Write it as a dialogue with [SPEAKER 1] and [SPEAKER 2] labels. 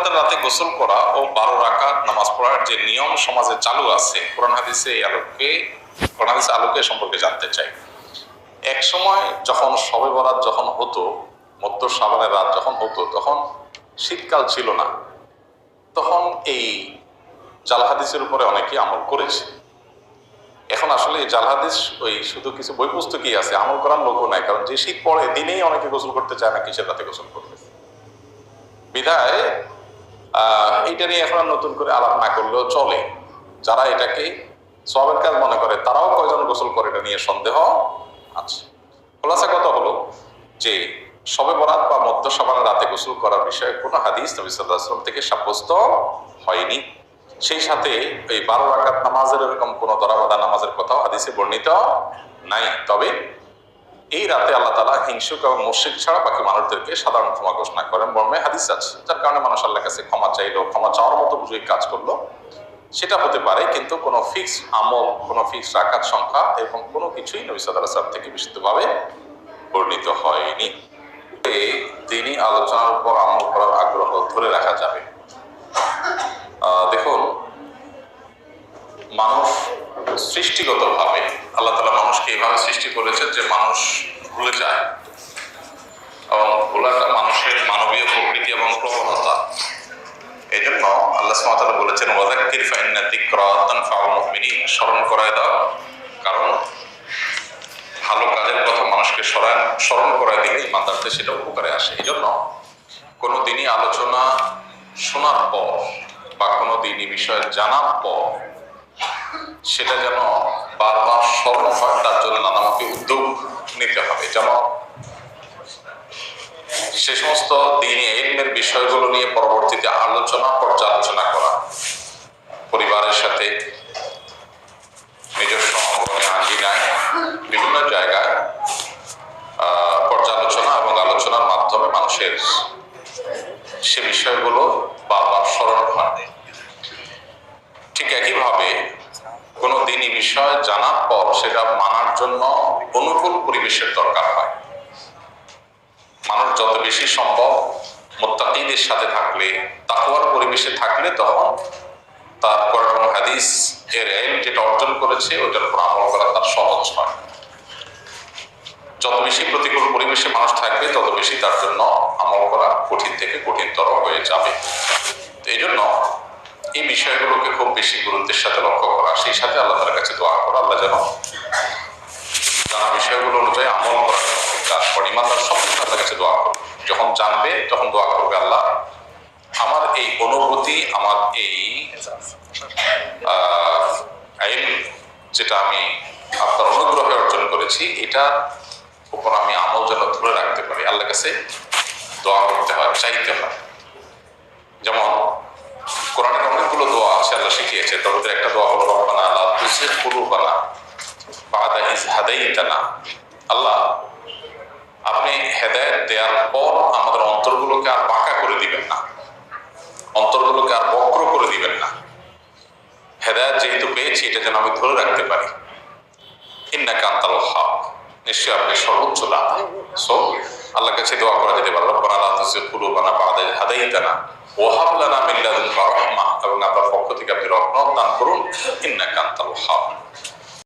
[SPEAKER 1] বরাতের রাতে গোসল করা ও বারো রাকাত নামাজ পড়ার যে নিয়ম সমাজে চালু আছে, কোরআন হাদিসে আলোকে, কোরআন হাদিসে আলোকে সম্পর্কে জানতে চাই। এক সময় যখন সবে বরাত যখন হতো, মধ্য সাবানের রাত যখন হতো, তখন শীতকাল ছিল না। তখন এই জাল হাদিসের উপরে অনেকে আমল করেছে। এখন আসলে এই জাল হাদিস, ওই শুধু কিছু বই পুস্তকই আছে, আমল করার লোকও নাই, কারণ যে শীত পড়ে, দিনেই অনেকে গোসল করতে চায় না, কিসের রাতে গোসল করতে বিধায় এইটা নিয়ে এখন নতুন করে আলাপ না করলেও চলে। যারা এটাকে সবের কাজ মনে করে, তারাও কয়জন গোসল করে এটা নিয়ে সন্দেহ আছে। খোলাসা কথা হলো যে, সবে বরাত বা মধ্য সবার রাতে গোসল করার বিষয়ে কোনো হাদিস নবী সাল্লাহ আসলাম থেকে সাব্যস্ত হয়নি। সেই সাথে এই বারো রাকাত নামাজের এরকম কোনো দরাবাদা নামাজের কথাও হাদিসে বর্ণিত নাই। তবে এই রাতে আল্লাহ তালা হিংসুক এবং মুর্শিক ছাড়া বাকি মানুষদেরকে সাধারণ ক্ষমা ঘোষণা করেন মর্মে হাদিস আছে। যার কারণে মানুষ আল্লাহ কাছে ক্ষমা চাইলো, ক্ষমা চাওয়ার মতো বুঝে কাজ করল। সেটা হতে পারে কিন্তু কোনো ফিক্স আমল, কোনো ফিক্স রাখার সংখ্যা এবং কোনো কিছুই নবী সাল্লাম থেকে বিশুদ্ধভাবে বর্ণিত হয়নি। দিনই আলোচনার উপর আমল করার আগ্রহ ধরে রাখা যাবে। দেখুন, মানুষ সৃষ্টিগতভাবে আল্লাহ তালা মানুষকে এভাবে সৃষ্টি করেছে যে মানুষ ভুলে যায়। এবং ভোলাটা মানুষের মানবীয় প্রকৃতি এবং প্রবণতা। এই জন্য আল্লাহ বলেছেন ওয়াদাক্কির ফাইন্না স্মরণ করায় দাও। কারণ ভালো কাজের কথা মানুষকে স্মরণ স্মরণ করায় দিলে ইমানদারদের সেটা উপকারে আসে। এই জন্য কোনো দিনই আলোচনা শোনার পর বা কোনো দিনই বিষয় জানার পর সেটা যেন বারবার স্মরণ হয় তার জন্য নানামুখী উদ্যোগ নিতে হবে। যেমন সে সমস্ত দিনে এলমের বিষয়গুলো নিয়ে পরবর্তীতে আলোচনা, পর্যালোচনা করা, পরিবারের সাথে নিজস্ব অঙ্গনে আঙ্গিনায় বিভিন্ন জায়গায় পর্যালোচনা এবং আলোচনার মাধ্যমে মানুষের সে বিষয়গুলো বারবার স্মরণ হয়। দিনই বিষয়, জানার পর সেটা মানার জন্য অনুকূল পরিবেশের দরকার হয়। মানুষ যত বেশি সম্ভব মোত্তাকিদের সাথে থাকলে তাকুয়ার পরিবেশে থাকলে তখন তার কোরআন, হাদিস এর এম যেটা অর্জন করেছে, ওটার উপর আমল করা তার সহজ হয়। যত বেশি প্রতিকূল পরিবেশে মানুষ থাকবে, তত বেশি তার জন্য আমল করা কঠিন থেকে কঠিনতর হয়ে যাবে। এই জন্য এই বিষয়গুলোকে খুব বেশি গুরুত্বের সাথে লক্ষ্য করা, সেই সাথে আল্লাহ তার কাছে দোয়া করা, আল্লাহ যেন জানা বিষয়গুলো অনুযায়ী আমল করার কাজ করে ইমানদার সব কিছু আল্লাহর কাছে দোয়া করবে যখন জানবে, তখন দোয়া করবে আল্লাহ, আমার এই অনুভূতি, আমার এই যেটা আমি আপনার অনুগ্রহে অর্জন করেছি, এটা উপর আমি আমল যেন ধরে রাখতে পারি আল্লাহ কাছে দোয়া করতে হয়, চাইতে হয় যেমন কোরআনের অনেকগুলো দোয়া আছে আল্লাহ শিখিয়েছে তার একটা দোয়া হলো রব্বানা লা তুজিগ কুলুবানা বাদা ইজ হাদাইতানা। আল্লাহ, আপনি হেদায়েত দেওয়ার পর আমাদের অন্তরগুলোকে আর বাঁকা করে দিবেন না। অন্তরগুলোকে আর বক্র করে দিবেন না। হেদায়েত যেহেতু পেয়েছি, এটা যেন আমি ধরে রাখতে পারি। ইন্না কান্তাল হক নিশ্চয়ই আপনি সর্বোচ্চ লাভ সো আল্লাহ কাছে দোয়া করা যেতে পারে, রব্বানা লা তুজিগ কুলুবানা বাদা ইজ হাদাইতানা ওয়াহাব লানা মিন লাদুনকা রাহমা এবং আপনার পক্ষ থেকে আপনি রহমত দান করুন ইন্না কান্তাল হক